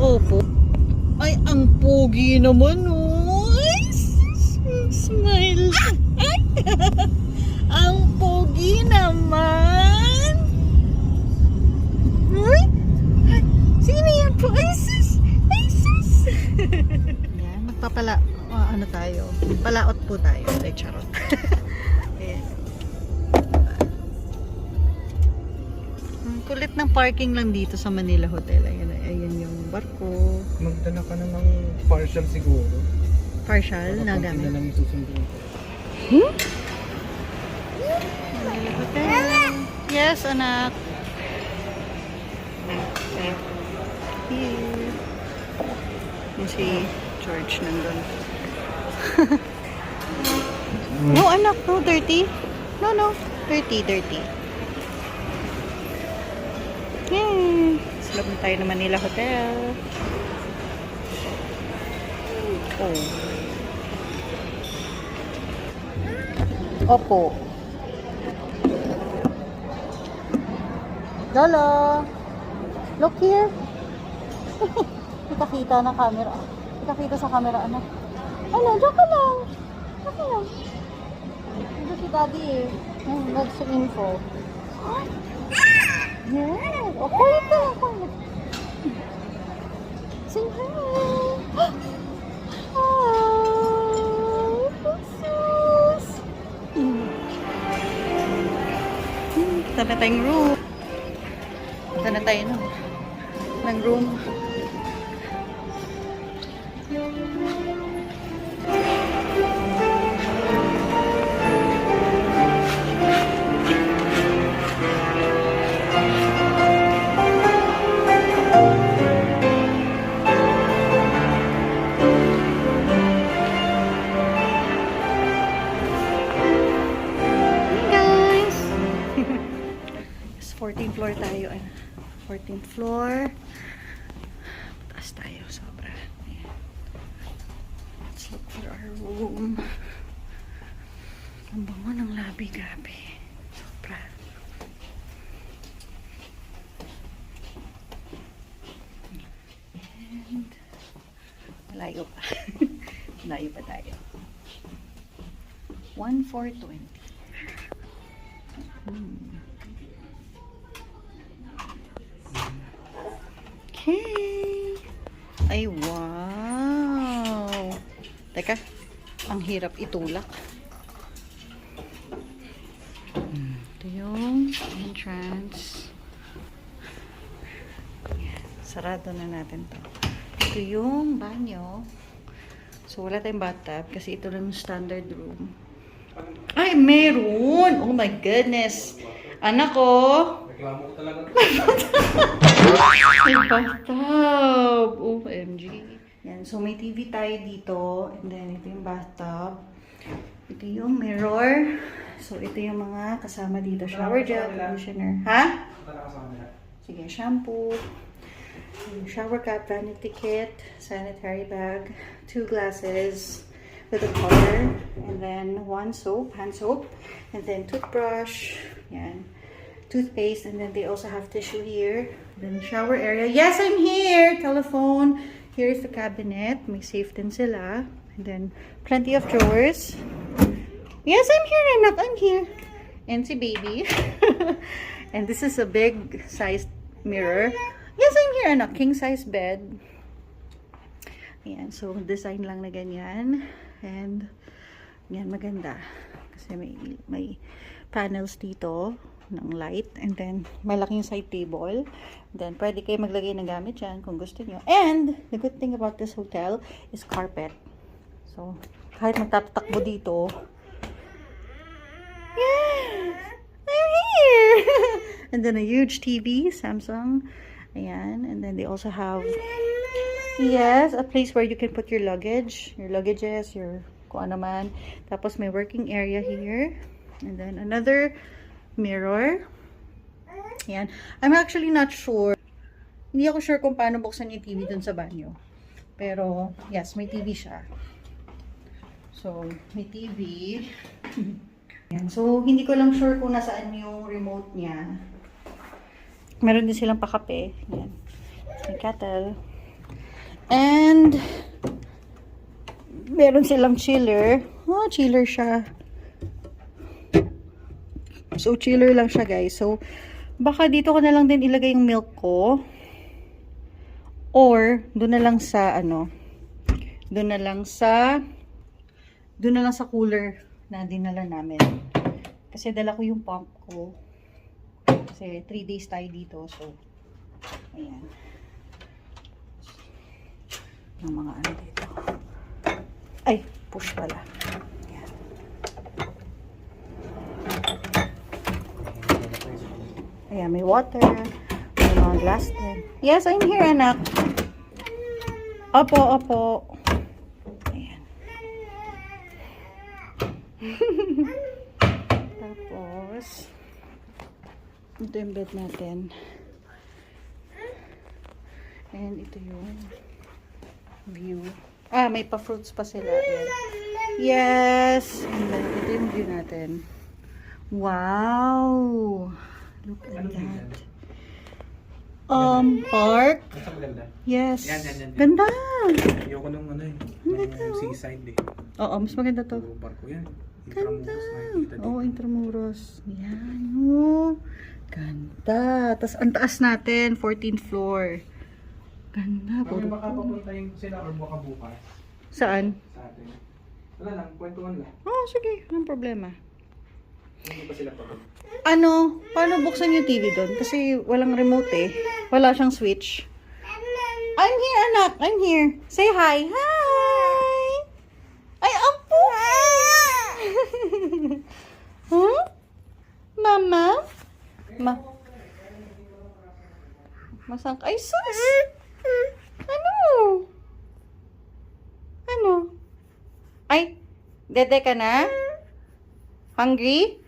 Opo. Ay, ang pogi naman, oh. Ay, smile. Ang pogi naman. Ay, sino yan po? Ay, sus. Ay, sus. Yan, magpapala, ah, ano tayo, palaot po tayo. Ay, charot. Ayan. Kulit ng parking lang dito sa Manila Hotel. Ayan, ayan yung barko. Magdala ka na ng partial siguro. Partial na gamit. na lang susunduin ko. Manila Hotel. Yes, anak. Here. Yung si George nandun. no, anak. No, dirty. No, no. Dirty, dirty. Yay! Loob na tayo ng Manila Hotel. Oh. Opo. Lolo! Look here! Nakakita na camera. Nakakita sa camera, anak. Ano, diyan ka lang. Ka lang. Ito si daddy eh. Hmm, nag sa info. Yes! O, quiet ka lang, quiet. Say hi! Hi! Pusus! Ito na tayong room. Ito na tayo ng room. 14th floor. Taas tayo. Sobra. Let's look for our room. Ang bango ng labi-gabi. Sobra. And malayo pa. malayo pa tayo. 1,420. Ay, wow. Teka, ang hirap itulak. Hmm, Ito yung entrance. Sarado na natin to. Ito yung banyo. So, wala tayong bathtub kasi ito lang yung standard room. Ay, meron! Oh my goodness! Anak ko! Reklamo ko talaga. Bathtub! OMG. Yan, so may TV tayo dito. And then, ito yung bathtub. Ito yung mirror. So, ito yung mga kasama dito. Shower gel, conditioner. Ha? Sige, shampoo. Shower cap, vanity kit, sanitary bag, two glasses with a color, and then one soap, hand soap, and then toothbrush, yan, toothpaste, and then they also have tissue here. Then shower area. Yes, I'm here! Telephone. Here's the cabinet. May safe din sila. And then plenty of drawers. Yes, I'm here, anak. I'm here. And si baby. and this is a big sized mirror. Yes, I'm here, anak. King size bed. Ayan, so design lang na ganyan. And yan, maganda. Kasi may, may panels dito ng light. And then, malaking side table. Then, pwede kayo maglagay ng gamit dyan kung gusto nyo. And, the good thing about this hotel is carpet. So, kahit magtatakbo dito, yes! I'm here! And then a huge TV, Samsung. Ayan. And then they also have, yes, a place where you can put your luggage, your luggages, your kung ano man. Tapos may working area here. And then another mirror. Ayan. I'm actually not sure. Hindi ako sure kung paano buksan yung TV dun sa banyo. Pero, yes, may TV siya. So, may TV. Ayan. So, hindi ko lang sure kung nasaan yung remote niya. Meron din silang pakape. Ayan. May kettle. And, meron silang chiller. Oh, chiller siya. So, chiller lang siya, guys. So, baka dito ko na lang din ilagay yung milk ko. Or, doon na lang sa, ano, doon na lang sa, doon na lang sa cooler na dinala namin. Kasi dala ko yung pump ko. Kasi 3 days tayo dito. So, ayan. Yung mga ano dito. Ay, push pala. Ayan. May water. May mga glass din. Yes, I'm here, anak. Opo, opo. Ayan. Tapos, ito yung bed natin. And ito yung view. Ah, may pa-fruits pa sila. Ayan. Yes! And then, ito yung view natin. Wow! Look at that. Um, park. Basta maganda. Yes. Yan, yan, yan. Ganda! Ayoko nung ano eh. Ganda, Yung oh. seaside eh. Oo, mas maganda to. Puro barko yan. Ganda! Intramuros nakikita dito. Oo, oh, Intramuros. Yan. Oh. Ganda. Tapos, ang taas natin, 14th floor. Ganda. Kami Puro baka papunta yung sila or baka bukas Saan? sa atin. Wala lang, kwentuhan lang. Oh, sige. Anong problema? Hindi pa sila pagod. Ano? Paano buksan yung TV doon? Kasi walang remote eh. Wala siyang switch. I'm here, anak. I'm here. Say hi. Hi! Ay, ampo! huh? Mama? Ma Masang... Ay, sus! Ano? Ano? Ay, dede ka na? Hungry?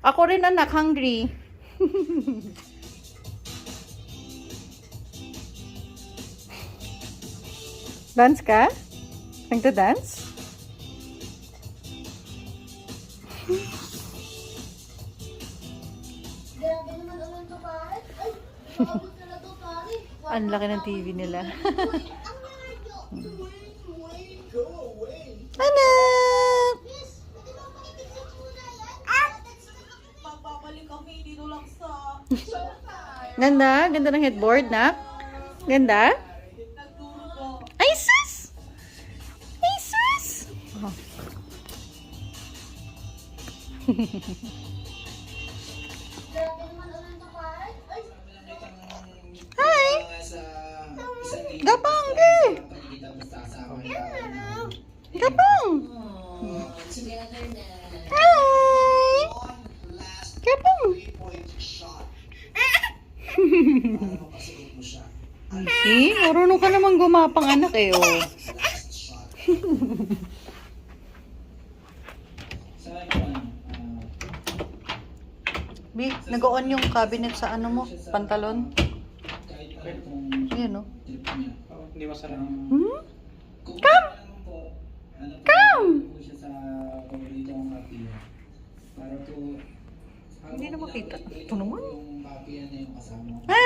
Ako rin anak, hungry. dance ka? Nagda-dance? Grabe naman ulan to pare. Ay. Ang laki ng TV nila. Ganda? Ganda ng headboard, na? Ganda? Ay, sus! Ay, sus! Oh. Hi! Gapang, ke! Gapang! Hi! Gapang! See? Marunong ka naman gumapang anak eh, oh. Bi, nag-on yung cabinet sa ano mo? Pantalon? Ayan, oh. Hindi masarap. Hmm? Come! Come! Hindi na makita. Ito naman. Come!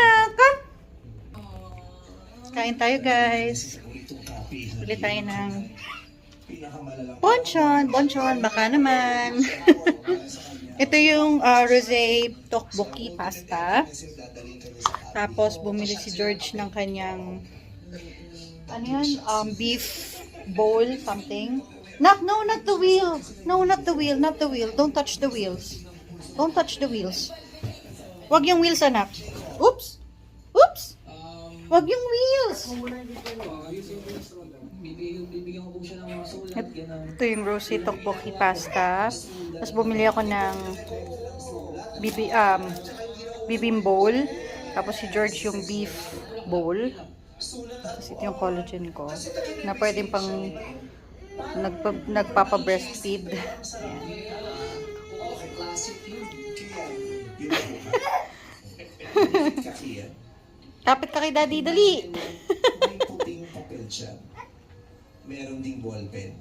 Kain tayo, guys. Bili tayo ng bonchon. Bonchon, baka naman. Ito yung uh, rosé tteokbokki pasta. Tapos, bumili si George ng kanyang ano yan? Um, beef bowl, something. Not, no, not the wheel. No, not the wheel, not the wheel. Don't touch the wheels. Don't touch the wheels. Wag yung wheels, anak. Oops! Wag yung wheels! Ito yung rosy tteokbokki pasta. Tapos bumili ako ng bibi, um, bibim bowl. Tapos si George yung beef bowl. Tapos ito yung collagen ko. Na pwedeng pang nagpa, nagpapa-breastfeed. Ayan. Kapit ka kay daddy, dali! May puting papel siya. Meron ding ballpen.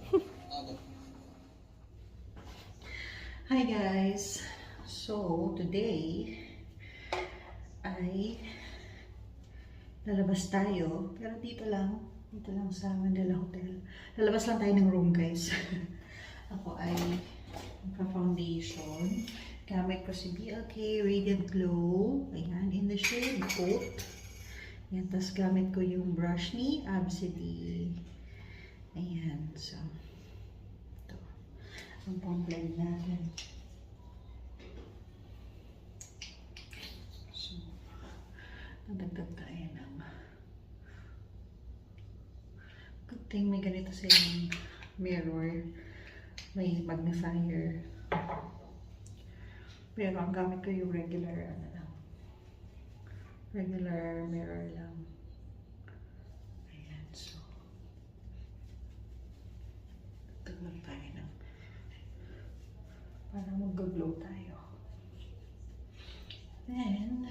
Hi guys! So, today ay lalabas tayo. Pero dito lang, dito lang sa Mandela Hotel. Lalabas lang tayo ng room guys. Ako ay nagka-foundation. Gamit ko si BLK Radiant Glow. Ayan, in the shade Oat. Ayan, tapos gamit ko yung brush ni Absidy. Ayan, so. Ito. Ang pang-blend natin. So, nadagdag tayo ng good thing may ganito silang mirror. May magnifier. Pero ang gamit ko yung regular, ano. Regular mirror lang. Ayan, so. Dagdag tayo ng para mag-glow tayo. Then,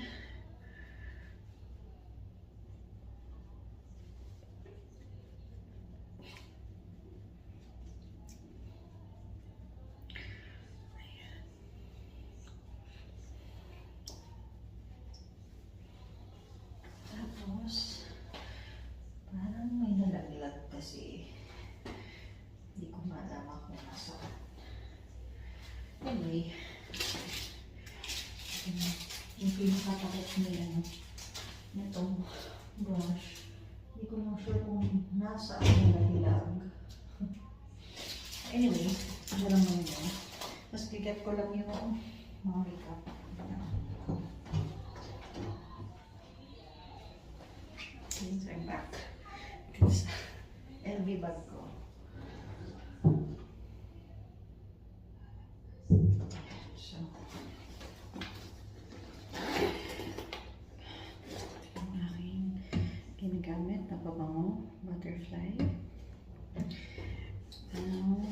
Ayan. Tapos, parang may nalaglag kasi hindi ko malaman kung nasaan. Anyway, yun, yung pinakatakot na yan, nitong brush, hindi ko lang sure kung nasaan yung nahilag. Anyway, ano lang naman yun. Mas bigat ko lang yung mga makeup. Things are back. It's LV bag ko. So, ang aking ginagamit na pabango, butterfly. Now,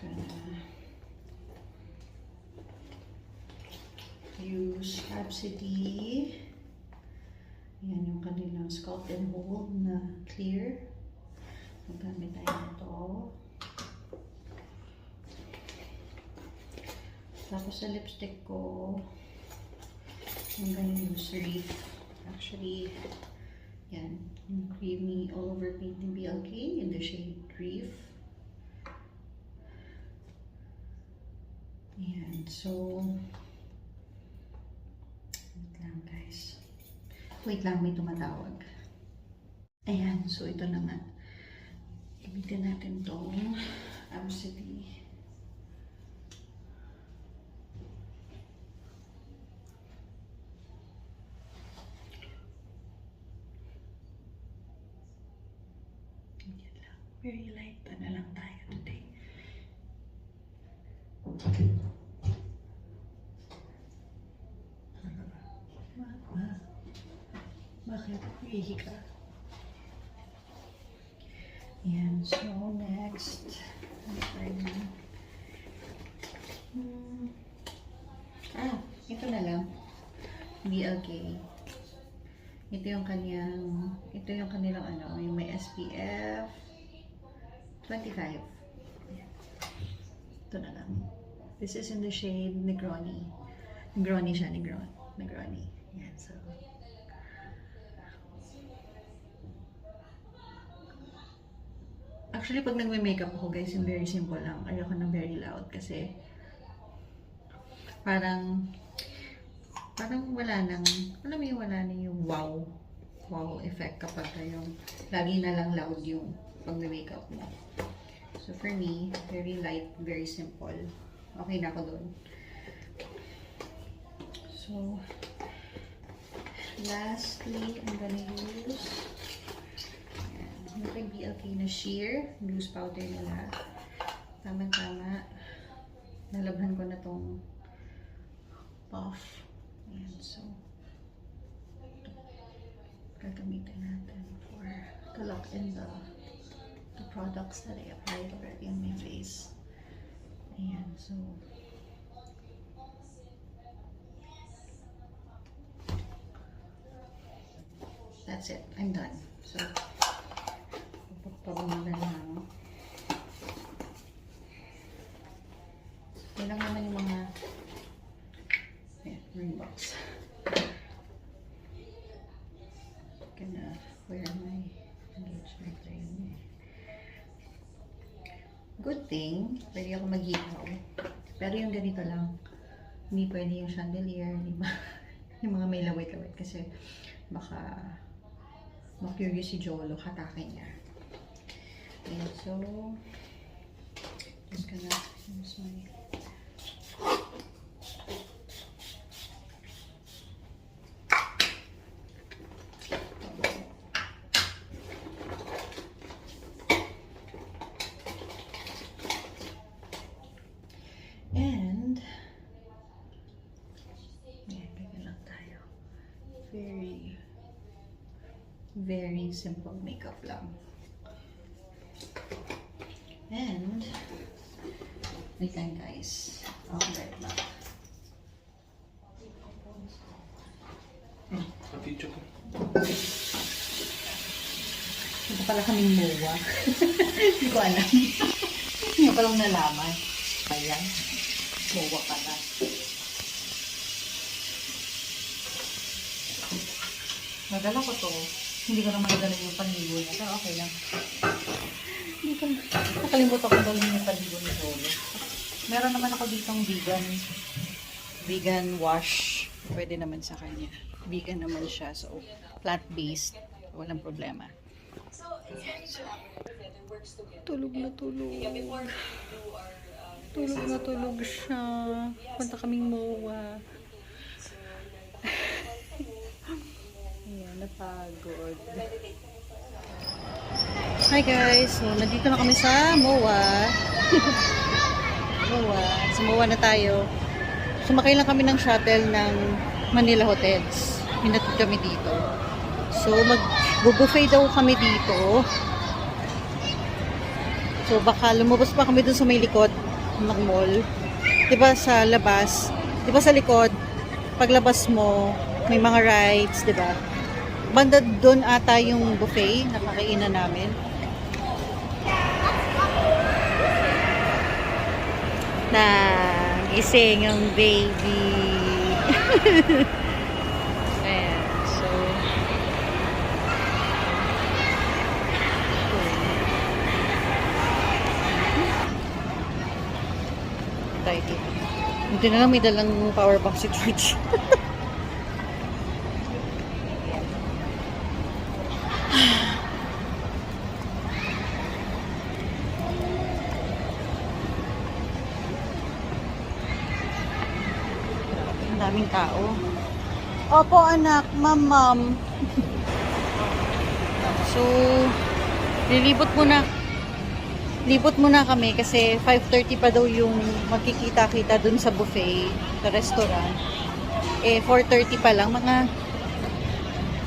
gonna use Rhapsody. Yan yung kanilang Scalp and Hold na clear. Magamit tayo nito. Tapos sa lipstick ko, I'm gonna use Reef. Actually, yan, yung creamy all over paint ng BLK in the shade Reef. Yan, so, wait lang guys. Wait lang, may tumatawag. Ayan, so ito na nga. Gamitin natin tong lang. Very light pa na lang tayo today. Ma, ma. Bakit? Ihi ka. Yan. So, next. Ano pa yun? Hmm. Ah, ito na lang. BLK. Ito yung kanyang, ito yung kanilang ano, yung may SPF 25. Ayan. Ito na lang. This is in the shade Negroni. Negroni siya, Negron. Negroni. Yan, so. Actually, pag nagme-makeup ako, guys, yung very simple lang. Ayoko ng very loud kasi parang parang wala nang, alam mo wala na yung wow wow effect kapag yung lagi na lang loud yung pag-makeup mo. So for me, very light, very simple. Okay na ako doon. So, lastly, I'm gonna use yung kay BLK na sheer, loose powder nila. Tama-tama. Nalabhan ko na tong puff. Ayan, so gagamitin natin for to lock in the the products that I applied already on my face. Ayan, so that's it. I'm done. So, pagpapawin na pwede ako mag-ihaw. Pero yung ganito lang, hindi pwede yung chandelier, di ba? yung mga may lawit-lawit kasi baka ma-curious si Jolo, hatakin niya. Ayan, so, just gonna use my And, yeah, ganyan lang tayo. Very, very simple makeup lang. And, wait lang guys. I'll be right back. Video ko. Ito pala kaming mowa. Hindi ko alam. Hindi ko palang nalaman. Ayan. Mowa pala. Nadala ko to. Hindi ko naman nadala yung panigo niya. Pero okay lang. Hindi ko nakalimutan ko dalhin yung panigo ni Lolo. Meron naman ako ditong vegan vegan wash. Pwede naman sa kanya. Vegan naman siya. So, plant-based. Walang problema. Tulog na tulog. Tulog na tulog siya. Punta kaming MOA. Napagod. Hi guys! So, nandito na kami sa MOA. MOA. Sa MOA na tayo. Sumakay lang kami ng shuttle ng Manila Hotels. Hinatid kami dito. So, mag-buffet daw kami dito. So, baka lumabas pa kami dun sa may likod ng mall. 'Di ba sa labas? 'Di ba sa likod? Paglabas mo, may mga rides, 'di ba? Banda doon ata yung buffet na kakainan namin. Na gising yung baby. Ayan, so tayo dito. Hindi na lang may dalang power bank si George. Ang daming tao. Opo anak, ma'am ma'am. so, lilibot muna Libot muna kami kasi 5.30 pa daw yung magkikita-kita dun sa buffet, sa restaurant. Eh, 4.30 pa lang. Mga,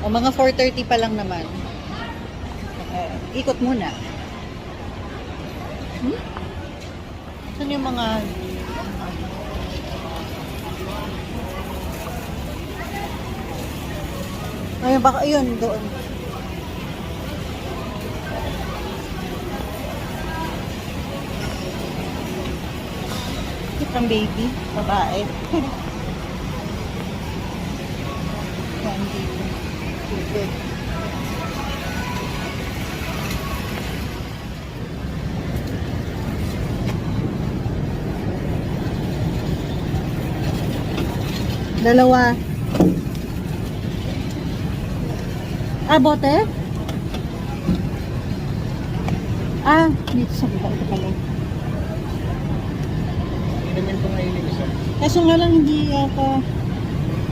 o mga 4.30 pa lang naman. Eh, ikot muna. Hmm? Saan yung mga... Ayun, baka, ayun, doon. Cute baby. Babae. Dalawa. Ah, bote? Ah, dito sa baba. Ito pala. Ganyan ko ngayon yung isa. Kaso nga lang hindi yata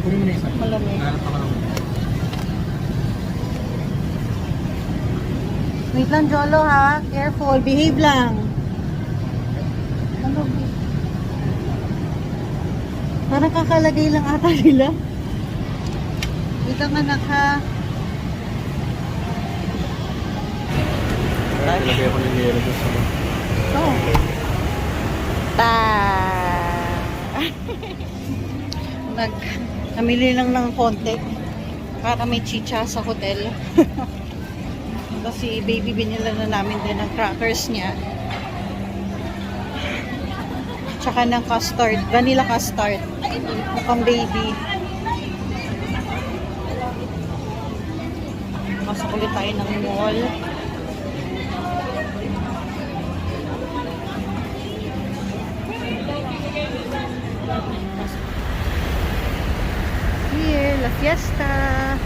Kunin mo na isa. malamig. Nahanap ako ng Wait lang, Jolo ha. Careful. Behave lang. Ano? Ha? Parang kakalagay lang ata nila. Dito nga naka... Lagay ako ng yelo sa Oh. Ta. Nag namili lang ng konti para may chicha sa hotel. Kasi baby binila na namin din ng crackers niya. Tsaka ng custard, vanilla custard. Mukhang baby. Pasok ulit tayo ng mall. Fiesta